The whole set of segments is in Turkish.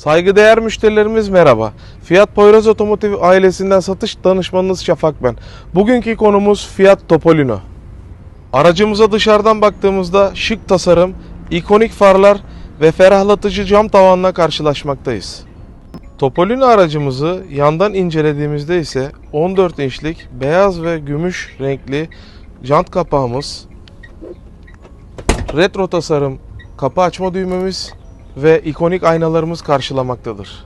Saygıdeğer müşterilerimiz merhaba. Fiyat Poyraz Otomotiv ailesinden satış danışmanınız Şafak ben. Bugünkü konumuz Fiat Topolino. Aracımıza dışarıdan baktığımızda şık tasarım, ikonik farlar ve ferahlatıcı cam tavanla karşılaşmaktayız. Topolino aracımızı yandan incelediğimizde ise 14 inçlik beyaz ve gümüş renkli jant kapağımız, retro tasarım kapı açma düğmemiz ve ikonik aynalarımız karşılamaktadır.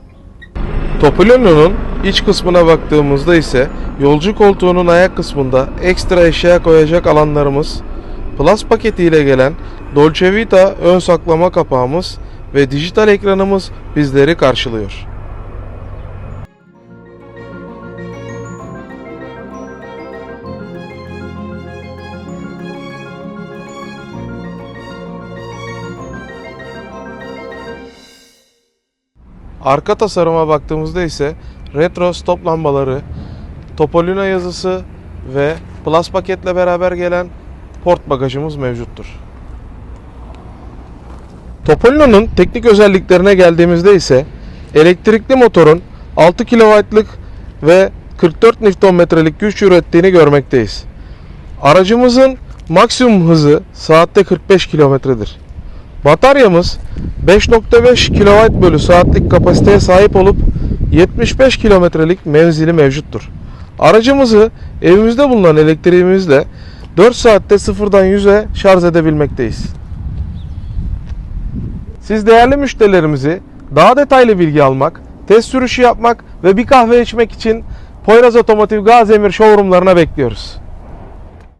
Topolino'nun iç kısmına baktığımızda ise yolcu koltuğunun ayak kısmında ekstra eşya koyacak alanlarımız, Plus paketiyle gelen Dolce Vita ön saklama kapağımız ve dijital ekranımız bizleri karşılıyor. Arka tasarıma baktığımızda ise retro stop lambaları, Topolino yazısı ve Plus paketle beraber gelen port bagajımız mevcuttur. Topolino'nun teknik özelliklerine geldiğimizde ise elektrikli motorun 6 kW'lık ve 44 Nm'lik güç ürettiğini görmekteyiz. Aracımızın maksimum hızı saatte 45 kilometredir. Bataryamız 5.5 kW bölü saatlik kapasiteye sahip olup 75 kilometrelik menzili mevcuttur. Aracımızı evimizde bulunan elektriğimizle 4 saatte sıfırdan 100'e şarj edebilmekteyiz. Siz değerli müşterilerimizi daha detaylı bilgi almak, test sürüşü yapmak ve bir kahve içmek için Poyraz Otomotiv Gazemir showroomlarına bekliyoruz.